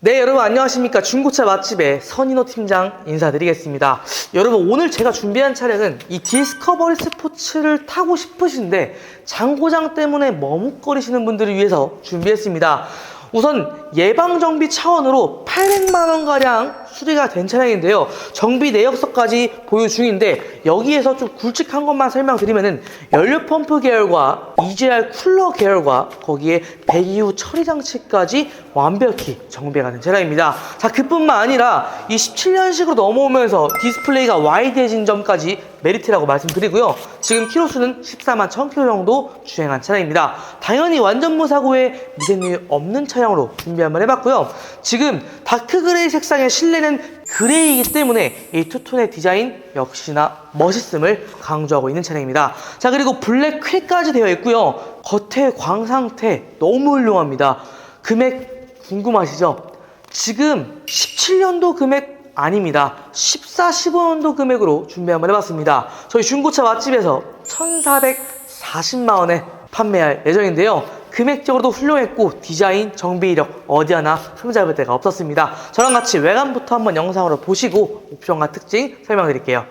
네, 여러분 안녕하십니까. 중고차 맛집의 선인호 팀장 인사드리겠습니다. 여러분 오늘 제가 준비한 차량은 이 디스커버리 스포츠를 타고 싶으신데 장고장 때문에 머뭇거리시는 분들을 위해서 준비했습니다. 우선 예방정비 차원으로 800만 원가량 수리가 된 차량인데요. 정비 내역서까지 보유 중인데 여기에서 좀 굵직한 것만 설명드리면은 연료 펌프 계열과 EGR 쿨러 계열과 거기에 배기후 처리 장치까지 완벽히 정비가 된 차량입니다. 자, 그뿐만 아니라 이 17년식으로 넘어오면서 디스플레이가 와이드해진 점까지 메리트라고 말씀드리고요. 지금 키로수는 14만 1000km 정도 주행한 차량입니다. 당연히 완전 무사고에 미세누이 없는 차량으로 준비 한번 해봤고요. 지금 다크 그레이 색상의 실내는 그레이이기 때문에 이 투톤의 디자인 역시나 멋있음을 강조하고 있는 차량입니다. 자 그리고 블랙 휠까지 되어 있고요. 겉에 광 상태 너무 훌륭합니다. 금액 궁금하시죠? 지금 17년도 금액 아닙니다. 14, 15년도 금액으로 준비 한번 해봤습니다. 저희 중고차 맛집에서 1,440만 원에 판매할 예정인데요. 금액적으로도 훌륭했고 디자인, 정비 이력 어디 하나 흠잡을 데가 없었습니다. 저랑 같이 외관부터 한번 영상으로 보시고 옵션과 특징 설명드릴게요.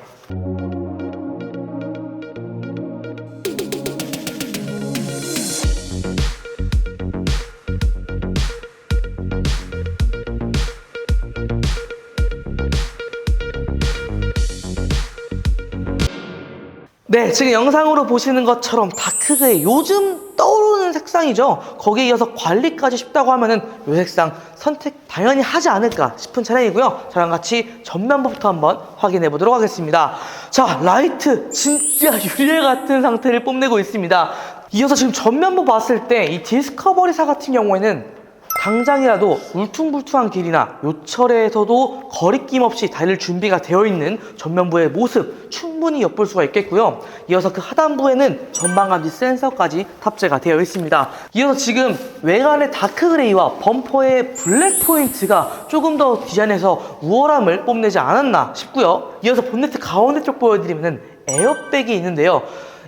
네, 지금 영상으로 보시는 것처럼 다크그레이 요즘 떠오르는 색상이죠. 거기에 이어서 관리까지 쉽다고 하면은 이 색상 선택 당연히 하지 않을까 싶은 차량이고요. 저랑 같이 전면부부터 한번 확인해 보도록 하겠습니다. 자, 라이트 진짜 유리알 같은 상태를 뽐내고 있습니다. 이어서 지금 전면부 봤을 때 이 디스커버리사 같은 경우에는 당장이라도 울퉁불퉁한 길이나 요철에서도 거리낌 없이 달릴 준비가 되어 있는 전면부의 모습 충분히 엿볼 수가 있겠고요. 이어서 그 하단부에는 전방감지 센서까지 탑재가 되어 있습니다. 이어서 지금 외관의 다크 그레이와 범퍼의 블랙 포인트가 조금 더 디자인에서 우월함을 뽐내지 않았나 싶고요. 이어서 본네트 가운데 쪽 보여드리면 에어백이 있는데요.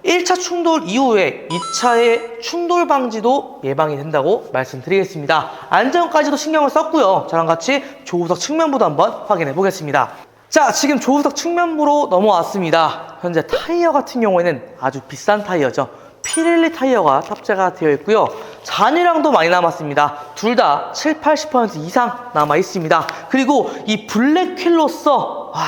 1차 충돌 이후에 2차의 충돌 방지도 예방이 된다고 말씀드리겠습니다. 안전까지도 신경을 썼고요. 저랑 같이 조우석 측면부도 한번 확인해 보겠습니다. 자, 지금 조우석 측면부로 넘어왔습니다. 현재 타이어 같은 경우에는 아주 비싼 타이어죠. 피렐리 타이어가 탑재가 되어 있고요. 잔유량도 많이 남았습니다. 둘 다 7, 80% 이상 남아 있습니다. 그리고 이 블랙 휠로서 와,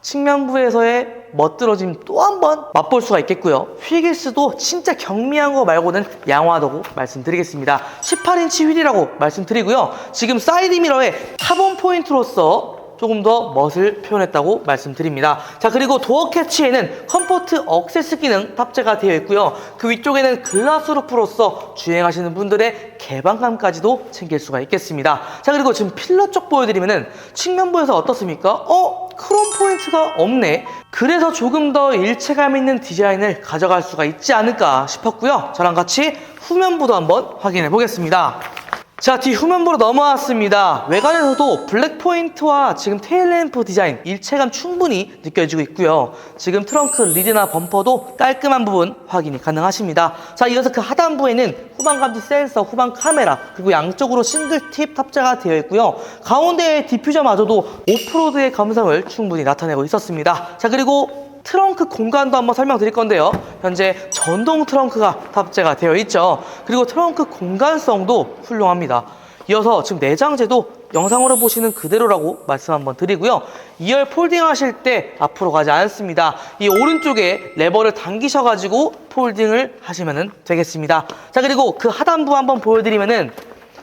측면부에서의 멋들어짐 또 한 번 맛볼 수가 있겠고요. 휠기스도 진짜 경미한 거 말고는 양호하다고 말씀드리겠습니다. 18인치 휠이라고 말씀드리고요. 지금 사이드 미러에 카본 포인트로서 조금 더 멋을 표현했다고 말씀드립니다. 자, 그리고 도어 캐치에는 컴포트 억세스 기능 탑재가 되어 있고요. 그 위쪽에는 글라스 루프로서 주행하시는 분들의 개방감까지도 챙길 수가 있겠습니다. 자, 그리고 지금 필러 쪽 보여드리면은 측면부에서 어떻습니까? 어? 크롬 포인트가 없네. 그래서 조금 더 일체감 있는 디자인을 가져갈 수가 있지 않을까 싶었고요. 저랑 같이 후면부도 한번 확인해 보겠습니다. 자, 뒤 후면부로 넘어왔습니다. 외관에서도 블랙 포인트와 지금 테일 램프 디자인 일체감 충분히 느껴지고 있고요. 지금 트렁크 리드나 범퍼도 깔끔한 부분 확인이 가능하십니다. 자, 이어서 그 하단부에는 후방 감지 센서, 후방 카메라, 그리고 양쪽으로 싱글 팁 탑재가 되어 있고요. 가운데 디퓨저마저도 오프로드의 감성을 충분히 나타내고 있었습니다. 자, 그리고 트렁크 공간도 한번 설명드릴 건데요. 현재 전동 트렁크가 탑재가 되어 있죠. 그리고 트렁크 공간성도 훌륭합니다. 이어서 지금 내장재도 영상으로 보시는 그대로라고 말씀 한번 드리고요. 2열 폴딩 하실 때 앞으로 가지 않습니다. 이 오른쪽에 레버를 당기셔가지고 폴딩을 하시면 되겠습니다. 자, 그리고 그 하단부 한번 보여드리면은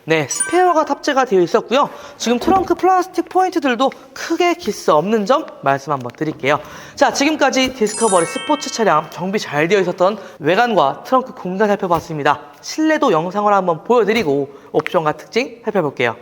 네, 스페어가 탑재가 되어 있었고요. 지금 트렁크 플라스틱 포인트들도 크게 기스 없는 점 말씀 한번 드릴게요. 자, 지금까지 디스커버리 스포츠 차량 정비 잘 되어 있었던 외관과 트렁크 공간 살펴봤습니다. 실내도 영상을 한번 보여드리고 옵션과 특징 살펴볼게요.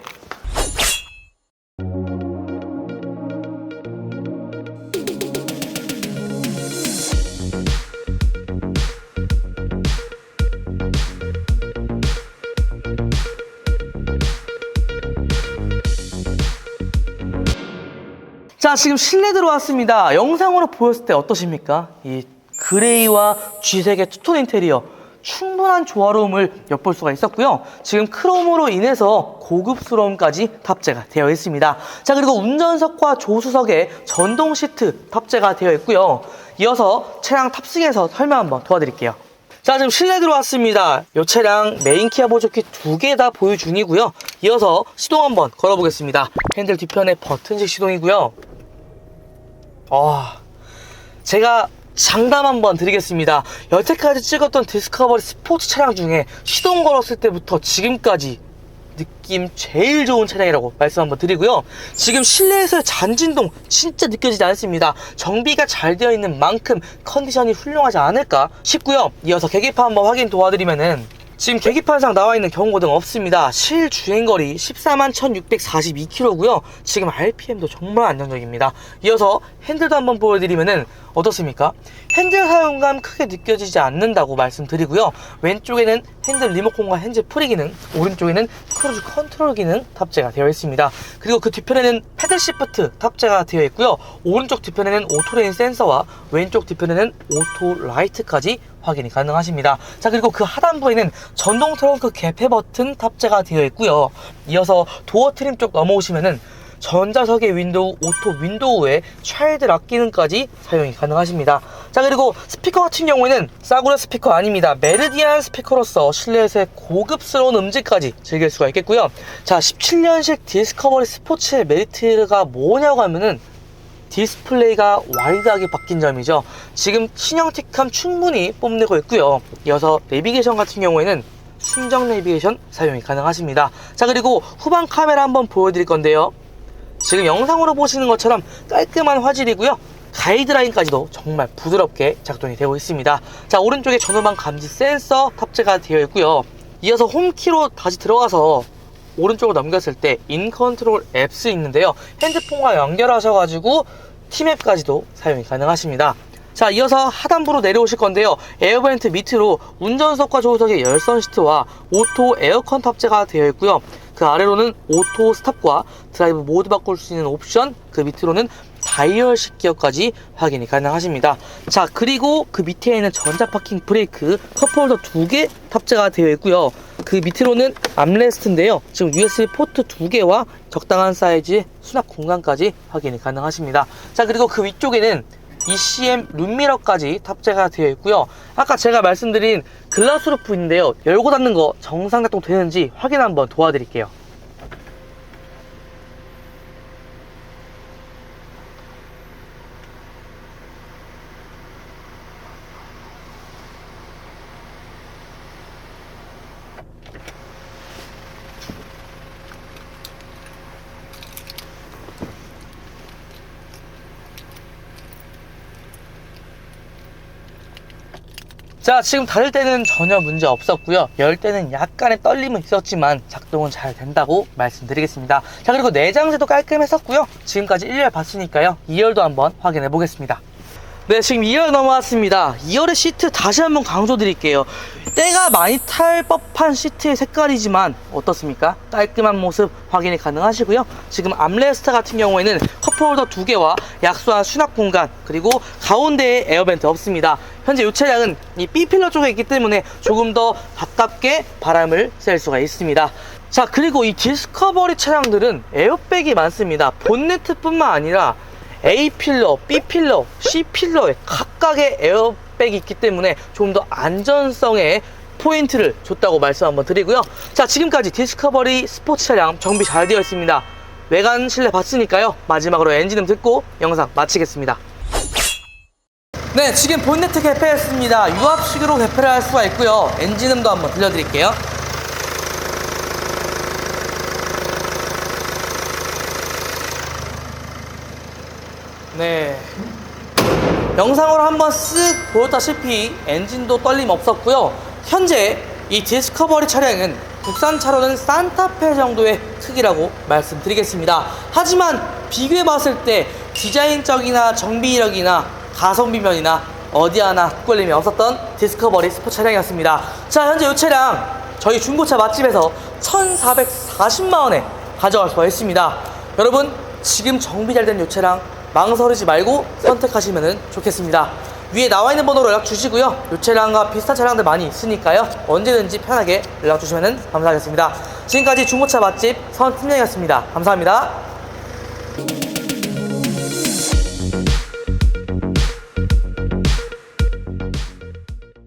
자, 지금 실내 들어왔습니다. 영상으로 보였을 때 어떠십니까? 이 그레이와 쥐색의 투톤 인테리어. 충분한 조화로움을 엿볼 수가 있었고요. 지금 크롬으로 인해서 고급스러움까지 탑재가 되어 있습니다. 자, 그리고 운전석과 조수석에 전동 시트 탑재가 되어 있고요. 이어서 차량 탑승해서 설명 한번 도와드릴게요. 자, 지금 실내 들어왔습니다. 이 차량 메인 키아 보조키 두 개 다 보유 중이고요. 이어서 시동 한번 걸어보겠습니다. 핸들 뒤편에 버튼식 시동이고요. 아, 제가 장담 한번 드리겠습니다. 여태까지 찍었던 디스커버리 스포츠 차량 중에 시동 걸었을 때부터 지금까지 느낌 제일 좋은 차량이라고 말씀 한번 드리고요. 지금 실내에서의 잔진동 진짜 느껴지지 않습니다. 정비가 잘 되어 있는 만큼 컨디션이 훌륭하지 않을까 싶고요. 이어서 계기판 한번 확인 도와드리면은 지금 계기판상 나와 있는 경고등 없습니다. 실 주행거리 14만 1642km고요. 지금 RPM도 정말 안정적입니다. 이어서 핸들도 한번 보여드리면은 어떻습니까? 핸들 사용감 크게 느껴지지 않는다고 말씀드리고요. 왼쪽에는 핸들 리모컨과 핸즈 프리 기능, 오른쪽에는 크루즈 컨트롤 기능 탑재가 되어 있습니다. 그리고 그 뒤편에는 패들 시프트 탑재가 되어 있고요. 오른쪽 뒤편에는 오토레인 센서와 왼쪽 뒤편에는 오토 라이트까지 확인이 가능하십니다. 자 그리고 그 하단부에는 전동 트렁크 개폐 버튼 탑재가 되어 있고요. 이어서 도어 트림 쪽 넘어오시면은 전자석의 윈도우, 오토 윈도우에 차일드 락 기능까지 사용이 가능하십니다. 자 그리고 스피커 같은 경우에는 싸구려 스피커 아닙니다. 메르디안 스피커로서 실내에서의 고급스러운 음질까지 즐길 수가 있겠고요. 자 17년식 디스커버리 스포츠의 메리트가 뭐냐고 하면은 디스플레이가 와이드하게 바뀐 점이죠. 지금 신형틱함 충분히 뽐내고 있고요. 이어서 내비게이션 같은 경우에는 순정 내비게이션 사용이 가능하십니다. 자 그리고 후방 카메라 한번 보여드릴 건데요. 지금 영상으로 보시는 것처럼 깔끔한 화질이고요. 가이드라인까지도 정말 부드럽게 작동이 되고 있습니다. 자 오른쪽에 전후방 감지 센서 탑재가 되어 있고요. 이어서 홈키로 다시 들어가서 오른쪽으로 넘겼을 때 인컨트롤 앱스 있는데요. 핸드폰과 연결하셔가지고 티맵까지도 사용이 가능하십니다. 자, 이어서 하단부로 내려오실 건데요. 에어벤트 밑으로 운전석과 조수석의 열선 시트와 오토 에어컨 탑재가 되어 있고요. 그 아래로는 오토 스탑과 드라이브 모드 바꿀 수 있는 옵션, 그 밑으로는 다이얼식 기어까지 확인이 가능하십니다. 자, 그리고 그 밑에 있는 전자 파킹 브레이크 컵홀더 두 개 탑재가 되어 있고요. 그 밑으로는 암레스트인데요. 지금 USB 포트 두 개와 적당한 사이즈의 수납 공간까지 확인이 가능하십니다. 자, 그리고 그 위쪽에는 ECM 룸미러까지 탑재가 되어 있고요. 아까 제가 말씀드린 글라스 루프인데요. 열고 닫는 거 정상 작동 되는지 확인 한번 도와드릴게요. 자, 지금 닫을 때는 전혀 문제 없었고요. 열 때는 약간의 떨림은 있었지만 작동은 잘 된다고 말씀드리겠습니다. 자, 그리고 내장재도 깔끔했었고요. 지금까지 1열 봤으니까요. 2열도 한번 확인해 보겠습니다. 네, 지금 2열 넘어왔습니다. 2열의 시트 다시 한번 강조드릴게요. 때가 많이 탈 법한 시트의 색깔이지만 어떻습니까? 깔끔한 모습 확인이 가능하시고요. 지금 암레스트 같은 경우에는 컵홀더 두 개와 약소한 수납 공간 그리고 가운데에 에어벤트 없습니다. 현재 이 차량은 이 B필러 쪽에 있기 때문에 조금 더 가깝게 바람을 쐴 수가 있습니다. 자 그리고 이 디스커버리 차량들은 에어백이 많습니다. 본네트뿐만 아니라 A 필러, B 필러, C 필러에 각각의 에어백이 있기 때문에 좀 더 안전성에 포인트를 줬다고 말씀 한번 드리고요. 자, 지금까지 디스커버리 스포츠 차량 정비 잘 되어 있습니다. 외관 실내 봤으니까요. 마지막으로 엔진음 듣고 영상 마치겠습니다. 네, 지금 본네트 개폐했습니다. 유압식으로 개폐를 할 수가 있고요. 엔진음도 한번 들려드릴게요. 네. 영상으로 한번 쓱 보였다시피 엔진도 떨림 없었고요. 현재 이 디스커버리 차량은 국산 차로는 산타페 정도의 크기라고 말씀드리겠습니다. 하지만 비교해 봤을 때 디자인적이나 정비 이력이나 가성비 면이나 어디 하나 꿀림이 없었던 디스커버리 스포츠 차량이었습니다. 자, 현재 이 차량 저희 중고차 맛집에서 1,440만 원에 가져갈 수가 있습니다. 여러분, 지금 정비 잘 된 이 차량 망설이지 말고 선택하시면 좋겠습니다. 위에 나와 있는 번호로 연락 주시고요. 이 차량과 비슷한 차량들 많이 있으니까요. 언제든지 편하게 연락 주시면 감사하겠습니다. 지금까지 중고차 맛집 선 팀장이었습니다. 감사합니다.